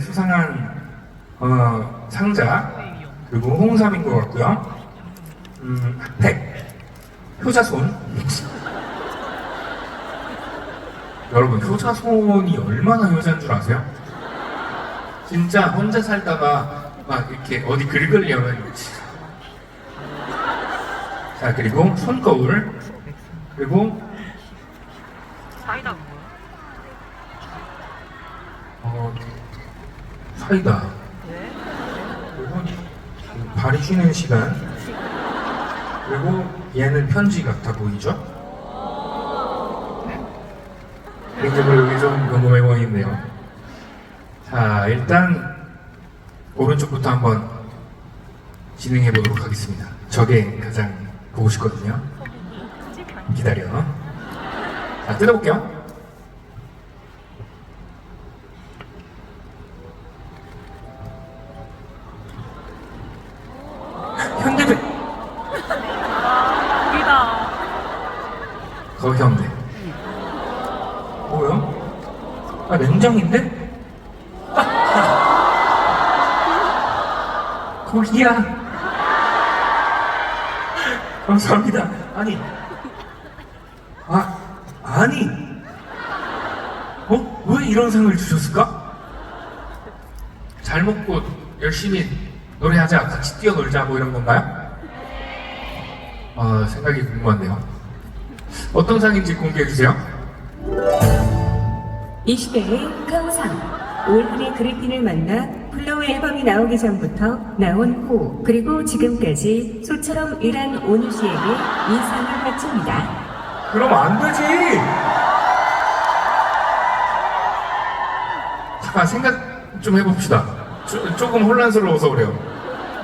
수상한 어, 상자 그리고 홍삼인 것 같고요. 음, 핫팩, 효자손. 여러분 효자손이 얼마나 효자인 줄 아세요? 진짜 혼자 살다가 막 이렇게 어디 긁으려면 자 그리고 손거울 그리고 사이다 사이다. 왜? 그리고 발이 쉬는 시간. 그리고 얘는 편지 같아 보이죠? 개인적으로 여기 좀 궁금해 보이는데요. 자 일단 오른쪽부터 한번 진행해 보도록 하겠습니다. 저게 가장 보고 싶거든요. 기다려. 자 뜯어볼게요 현대백 우리다 거기 없네. 뭐야? 아, 냉장인데? 거기야. 감사합니다. 아니. 아, 아니. 어? 왜 이런 상을 주셨을까? 잘 먹고 열심히 노래하자, 같이 뛰어놀자, 뭐 이런 건가요? 아, 생각이 궁금한데요. 어떤 상인지 공개해주세요. 이 시대의 카우상 올한해 그리핀을 만나 플로우 앨범이 나오기 전부터 나온 후 그리고 지금까지 소처럼 일한 온유 씨에게 인상을 바칩니다. 그럼 안 되지! 잠깐 생각 좀 해봅시다. 조, 조금 혼란스러워서 그래요.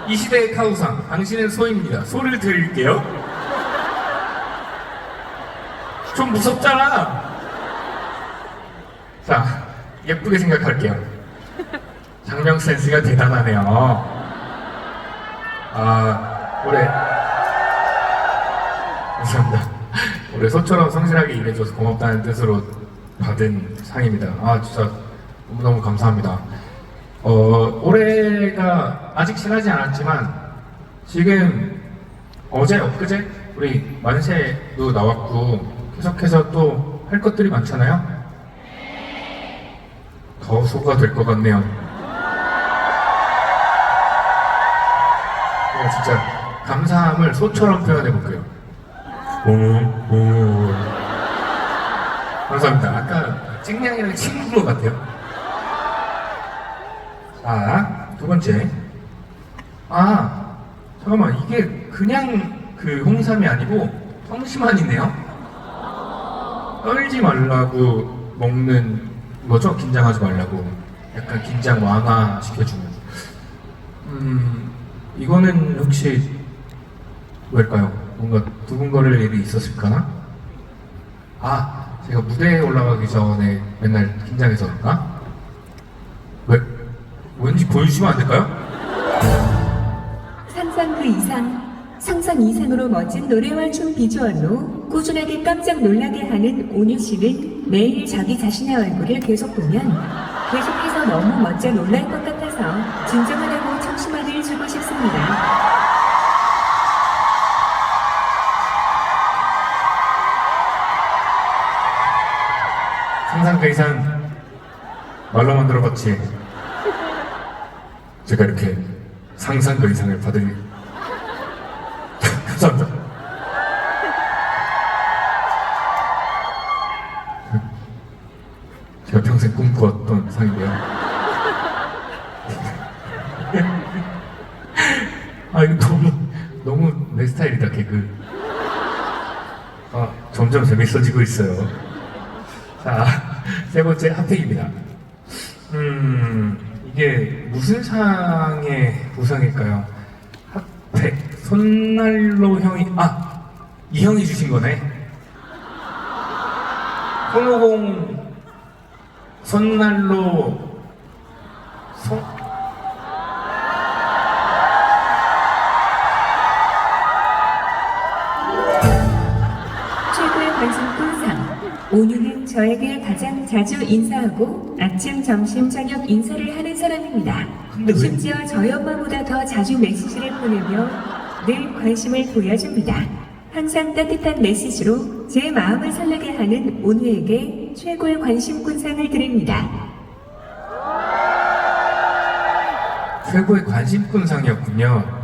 이 시대의 카우상, 당신은 소입니다. 소를 드릴게요. 좀 무섭잖아! 자, 예쁘게 생각할게요. 장명 센스가 대단하네요. 아, 올해 감사합니다. 올해 소처럼 성실하게 일해줘서 고맙다는 뜻으로 받은 상입니다. 아 진짜 너무너무 감사합니다. 어, 올해가 아직 지나지 않았지만 지금 어제 엊그제 우리 만세도 나왔고 계속해서 또 할 것들이 많잖아요. 더 소가 될 것 같네요. 제가 진짜 감사함을 소처럼 표현해 볼게요. 오, 오. 감사합니다. 아까 찡냥이랑 친구인 것 같아요. 자, 두 번째. 아, 잠깐만. 이게 그냥 그 홍삼이 아니고 성심환이네요. 떨지 말라고 먹는 거죠? 긴장하지 말라고. 약간 긴장 완화 시켜주는. 음, 이거는 혹시 왜일까요? 뭔가 두근거릴 일이 있었을까나? 아, 제가 무대에 올라가기 전에 맨날 긴장해서 그런가? 왜? 왠지 보여주시면 안 될까요? 상상 그 이상, 상상 이상으로 멋진 노래와 춤 비주얼로 꾸준하게 깜짝 놀라게 하는 온유 씨는 매일 자기 자신의 얼굴을 계속 보면 계속해서 너무 멋져 놀랄 것 같아서 진정하다고 청심환을 주고 싶습니다. 상상 그 이상 말로만 들어봤지 제가 이렇게 상상 그 이상을 받을 감사합니다 제가 평생 꿈꾸었던 상인데요 아 이거 너무 너무 내 스타일이다 개그 아 점점 재밌어지고 있어요 자, 세 번째 핫팩입니다. 음, 이게 무슨 상의 보상일까요? 핫팩, 손난로 형이, 아, 이 형이 주신 거네. 손오공, 손난로, 손, 온유는 저에게 가장 자주 인사하고 아침, 점심, 저녁 인사를 하는 사람입니다. 근데 왜- 심지어 저희 엄마보다 더 자주 메시지를 보내며 늘 관심을 보여줍니다. 항상 따뜻한 메시지로 제 마음을 설레게 하는 온우에게 최고의 관심꾼상을 드립니다. 최고의 관심꾼상이었군요.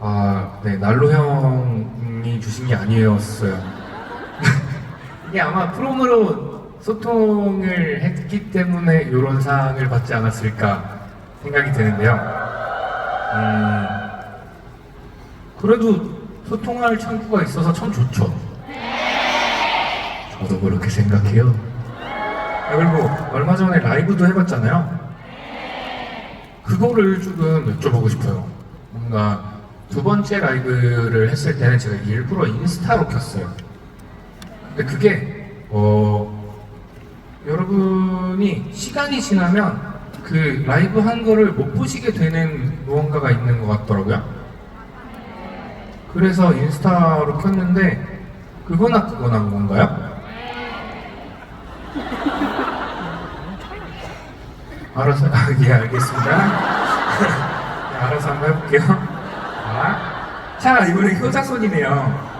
아, 네, 난로 형이 주신 게 아니었어요. 이게 아마 프롬으로 소통을 했기 때문에 이런 상을 받지 않았을까 생각이 드는데요. 음, 그래도 소통할 창구가 있어서 참 좋죠. 저도 그렇게 생각해요. 아, 그리고 얼마 전에 라이브도 해봤잖아요. 그거를 조금 여쭤보고 싶어요. 뭔가 두 번째 라이브를 했을 때는 제가 일부러 인스타로 켰어요. 근데 그게 어 여러분이 시간이 지나면 그 라이브 한 거를 못 보시게 되는 무언가가 있는 것 같더라고요. 그래서 인스타로 켰는데 그거나 그거나 뭔가요? 알아서 아, 예 알겠습니다. 네, 알아서 한번 해볼게요. 자, 자 이번에 효자손이네요.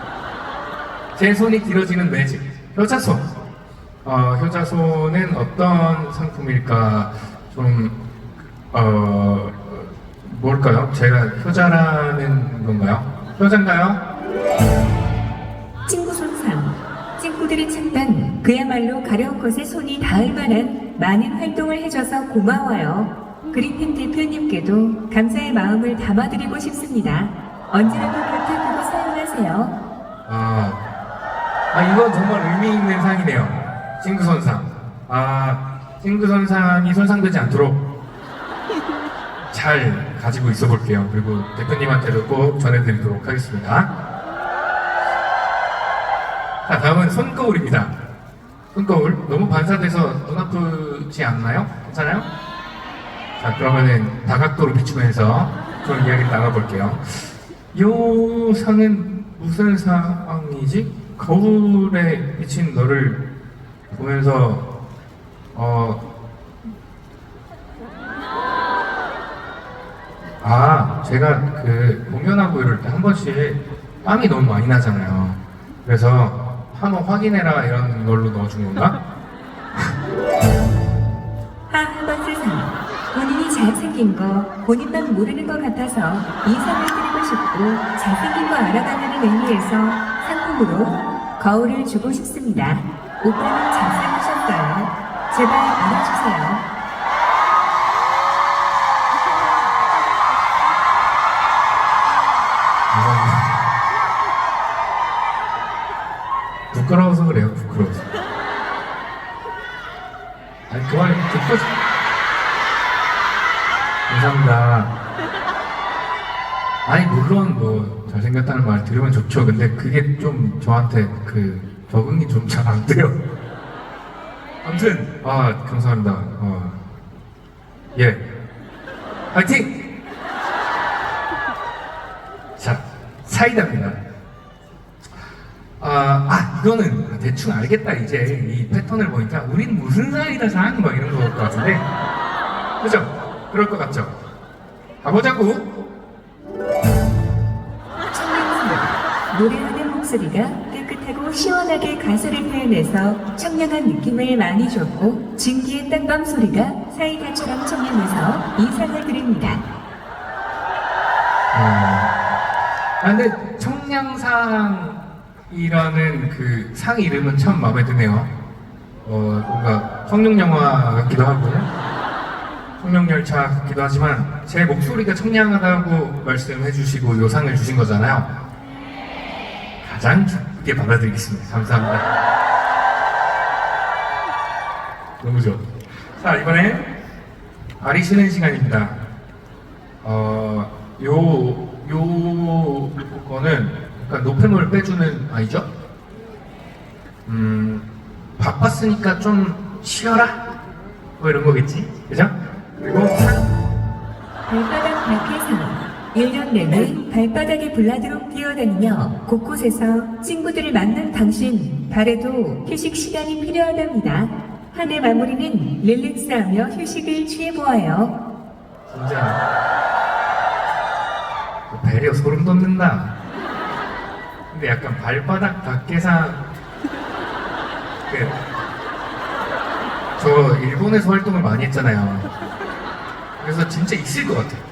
제 손이 길어지는 매직 효자손. 어, 효자손은 어떤 상품일까 좀 어, 뭘까요? 제가 효자라는 건가요? 효자인가요? 친구 손상. 친구들이 찾던 그야말로 가려운 것에 손이 닿을 만한 많은 활동을 해줘서 고마워요. 그리핀 대표님께도 감사의 마음을 담아드리고 싶습니다. 언제라도 두고 사용하세요. 아, 아 이건 정말 의미 있는 상이네요. 손상. 아, 손상이 손상되지 않도록 잘 가지고 있어 볼게요. 그리고 대표님한테도 꼭 전해드리도록 하겠습니다. 자, 다음은 손거울입니다. 손거울. 너무 반사돼서 눈 아프지 않나요? 괜찮아요? 자, 그러면은 다각도로 비추면서 좀 이야기를 나눠볼게요. 요 상은 무슨 상이지? 거울에 비친 너를 보면서 어. 아, 제가 그 공연하고 이럴 때 한 번씩 땀이 너무 많이 나잖아요. 그래서 한번 확인해라 이런 걸로 넣어준 건가? 하하번 세상. 본인이 잘생긴 거 본인만 모르는 것 같아서 이 상을 드리고 싶고 잘생긴 거 알아달라는 의미에서 상품으로 거울을 주고 싶습니다. 오빠는 잘생기셨어요. 제발 알아주세요. 부끄러워서 그래요, 부끄러워서. 아니, 그만 듣고 싶... 감사합니다. 아니, 물론 뭐, 잘생겼다는 말 들으면 좋죠. 근데 그게 좀 저한테 그, 적응이 좀 잘 안 돼요. 아무튼, 아, 감사합니다. 어. 예. 파이팅! 자, 사이다입니다. 아, 아, 이거는 대충 알겠다, 이제. 이 패턴을 보니까. 우린 무슨 사이다 상? 막 이런 것 같은데. 그죠? 그럴 것 같죠? 가보자고. 노래하는 목소리가 깨끗하고 시원하게 가사를 표현해서 청량한 느낌을 많이 줬고 진기의 딴밤 소리가 사이다처럼 청량해서 이 상을 드립니다. 어, 아, 근데 청량상이라는 그 상 이름은 참 마음에 드네요. 어, 뭔가 성룡 영화 같기도 하고, 성룡열차 같기도 하지만, 제 목소리가 청량하다고 말씀해 주시고 요 상을 주신 거잖아요. 가장 기쁘게 받아드리겠습니다. 감사합니다. 너무 좋아. 자, 이번엔 말이 쉬는 시간입니다. 어, 요, 요, 거는 약간 노폐물 빼주는 아이죠? 음, 바빴으니까 좀 쉬어라? 뭐 이런 거겠지? 그죠? 그리고 상, 발바닥 발패상 1년 내내 발바닥에 불나도록 뛰어다니며 곳곳에서 친구들을 만난 당신 달에도 휴식 시간이 필요하답니다. 한 해 마무리는 릴렉스하며 휴식을 취해보아요. 진짜 그 배려 소름 돋는다. 근데 약간 발바닥 밖에상 그, 저 일본에서 활동을 많이 했잖아요. 그래서 진짜 있을 것 같아요.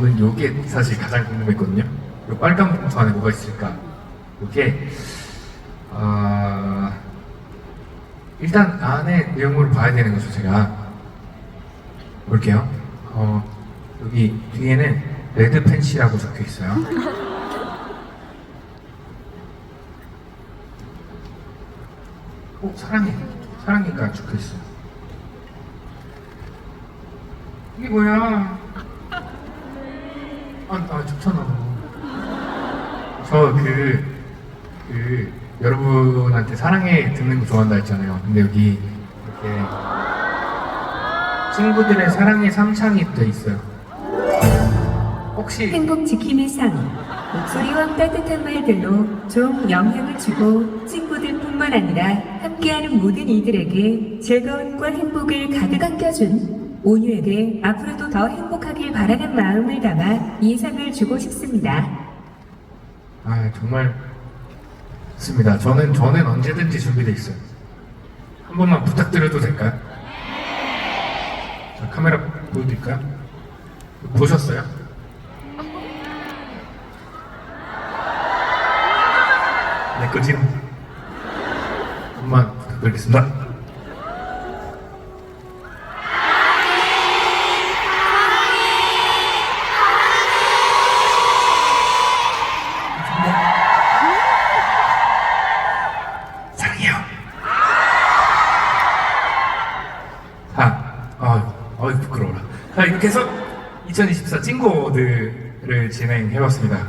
저는 요게 사실 가장 궁금했거든요. 요 빨간 봉투 안에 뭐가 있을까? 요게 아 일단 안에 내용물을 봐야 되는 거죠, 제가. 볼게요. 어, 여기 뒤에는 레드 펜시라고 적혀 있어요. 어, 사랑해. 사랑해가 적혀 있어요. 이게 뭐야? 아, 아 좋잖아. 저 그, 그, 여러분한테 사랑해 듣는 거 좋아한다 했잖아요. 근데 여기 이렇게 친구들의 사랑의 삼창이 또 있어요. 혹시 행복 지킴이 상 목소리와 따뜻한 말들로 좀 영향을 주고 친구들뿐만 아니라 함께하는 모든 이들에게 즐거움과 행복을 가득 안겨준 온유에게 앞으로도 더 행복하길 바라는 마음을 담아 이 상을 주고 싶습니다. 아 정말 좋습니다. 저는 저는 언제든지 준비돼 있어요. 한 번만 부탁드려도 될까요? 자 카메라 보여드릴까요? 보셨어요? 네, 그지 한번 부탁드리겠습니다. 해서 2024 찐고들을 진행해봤습니다.